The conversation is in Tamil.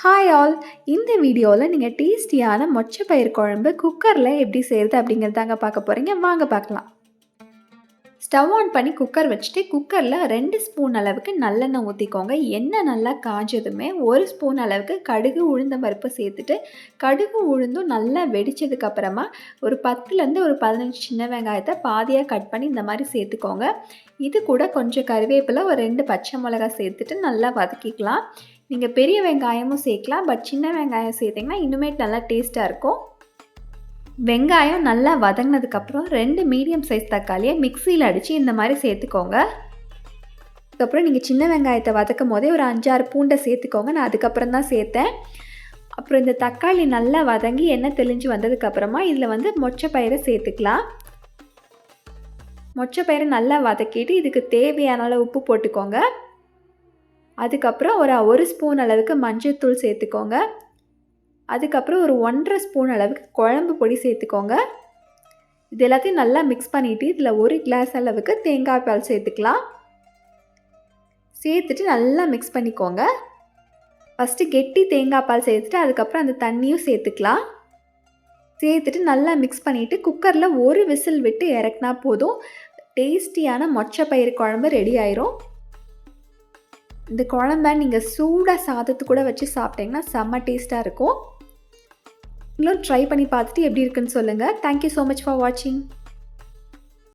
ஹாய் ஆல் இந்த வீடியோவில் நீங்கள் டேஸ்டியான மொச்சப்பயிர் குழம்பு குக்கரில் எப்படி செய்கிறது அப்படிங்கிறதாங்க பார்க்க போகிறீங்க வாங்க பார்க்கலாம். ஸ்டவ் ஆன் பண்ணி குக்கர் வச்சுட்டு குக்கரில் ரெண்டு ஸ்பூன் அளவுக்கு நல்லெண்ணெய் ஊற்றிக்கோங்க எண்ணெய் நல்லா காஞ்சதுமே ஒரு ஸ்பூன் அளவுக்கு கடுகு உளுந்த பருப்பு சேர்த்துட்டு கடுகு உளுந்தும் நல்லா வெடித்ததுக்கப்புறமா ஒரு பத்துலேருந்து ஒரு பதினஞ்சு சின்ன வெங்காயத்தை பாதியாக கட் பண்ணி இந்த மாதிரி சேர்த்துக்கோங்க. இது கூட கொஞ்சம் கருவேப்பிலை ஒரு ரெண்டு பச்சை மிளகாய் சேர்த்துட்டு நல்லா வதக்கிக்கலாம். நீங்கள் பெரிய வெங்காயமும் சேர்க்கலாம் பட் சின்ன வெங்காயம் சேர்த்திங்கன்னா இன்னுமே நல்லா டேஸ்ட்டாக இருக்கும். வெங்காயம் நல்லா வதங்கினதுக்கப்புறம் ரெண்டு மீடியம் சைஸ் தக்காளியை மிக்சியில் அடித்து இந்த மாதிரி சேர்த்துக்கோங்க. அதுக்கப்புறம் நீங்கள் சின்ன வெங்காயத்தை வதக்கும் போதே ஒரு அஞ்சாறு பூண்டை சேர்த்துக்கோங்க. நான் அதுக்கப்புறம் தான் சேர்த்தேன். அப்புறம் இந்த தக்காளி நல்லா வதங்கி எண்ணெய் தெளிஞ்சு வந்ததுக்கப்புறமா இதில் வந்து மொச்சப்பயிரை சேர்த்துக்கலாம். மொச்சப்பயிரை நல்லா வதக்கிட்டு இதுக்கு தேவையான அளவு உப்பு போட்டுக்கோங்க. அதுக்கப்புறம் ஒரு ஒரு ஸ்பூன் அளவுக்கு மஞ்சள்தூள் சேர்த்துக்கோங்க. அதுக்கப்புறம் ஒரு ஒன்றரை ஸ்பூன் அளவுக்கு குழம்பு பொடி சேர்த்துக்கோங்க. இது எல்லாத்தையும் நல்லா மிக்ஸ் பண்ணிவிட்டு இதில் ஒரு கிளாஸ் அளவுக்கு தேங்காய் பால் சேர்த்துக்கலாம். சேர்த்துட்டு நல்லா மிக்ஸ் பண்ணிக்கோங்க. ஃபஸ்ட்டு கெட்டி தேங்காய் பால் சேர்த்துட்டு அதுக்கப்புறம் அந்த தண்ணியும் சேர்த்துக்கலாம். சேர்த்துட்டு நல்லா மிக்ஸ் பண்ணிவிட்டு குக்கரில் ஒரு விசில் விட்டு இறக்குனா போதும். டேஸ்டியான மொச்சப்பயிறு குழம்பு ரெடி ஆயிரும். இந்த குழம்ப நீங்கள் சூடாக சாதத்து கூட வச்சு சாப்பிட்டீங்கன்னா செம்ம டேஸ்ட்டாக இருக்கும். நீங்களும் ட்ரை பண்ணி பார்த்துட்டு எப்படி இருக்குன்னு சொல்லுங்கள் தேங்க்யூ ஸோ மச் ஃபார் வாட்சிங்